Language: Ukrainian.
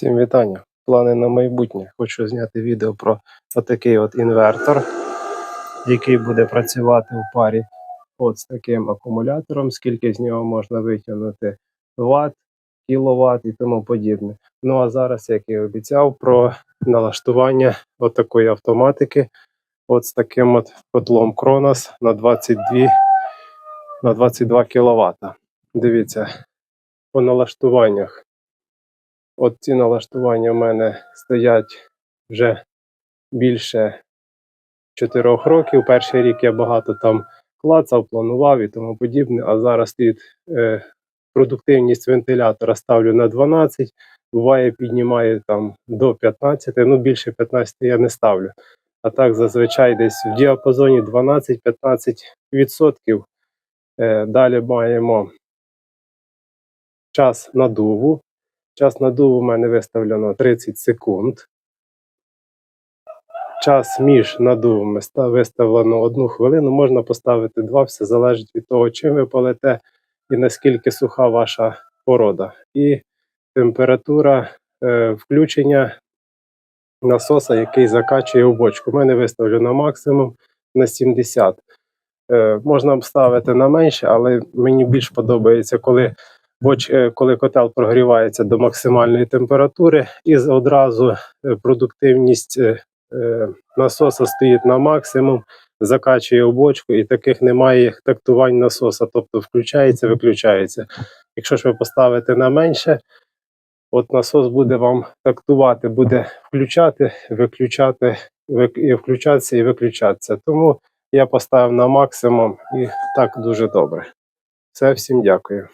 Всім вітання. Плани на майбутнє. Хочу зняти відео про отакий от інвертор, який буде працювати в парі от з таким акумулятором, скільки з нього можна витягнути ватт, кіловат і тому подібне. Ну а зараз, як і обіцяв, про налаштування от такої автоматики, от з таким от котлом Кронос на 22, на 22 кВт. Дивіться, по налаштуваннях. От ці налаштування в мене стоять вже більше 4 років. Перший рік я багато там клацав, планував і тому подібне. А зараз стоїть е, продуктивність вентилятора ставлю на 12, буває піднімаю там до 15, ну більше 15 я не ставлю. А так зазвичай десь в діапазоні 12-15%. Е, далі маємо час надуву. Час надуву у мене виставлено 30 секунд. Час між надувами виставлено 1 хвилину. Можна поставити 2, все залежить від того, чим ви полете і наскільки суха ваша порода. І температура е, включення насоса, який закачує в бочку. У мене виставлено максимум на 70. Е, можна ставити на менше, але мені більш подобається, коли боч, е, коли котел прогрівається до максимальної температури, і одразу е, продуктивність е, насоса стоїть на максимум, закачує в бочку, і таких немає тактувань насоса, тобто включається, виключається. Якщо ж ви поставите на менше, от насос буде вам тактувати, буде включати, виключати, і включатися і виключатися. Тому я поставив на максимум і так дуже добре. Все, всім дякую.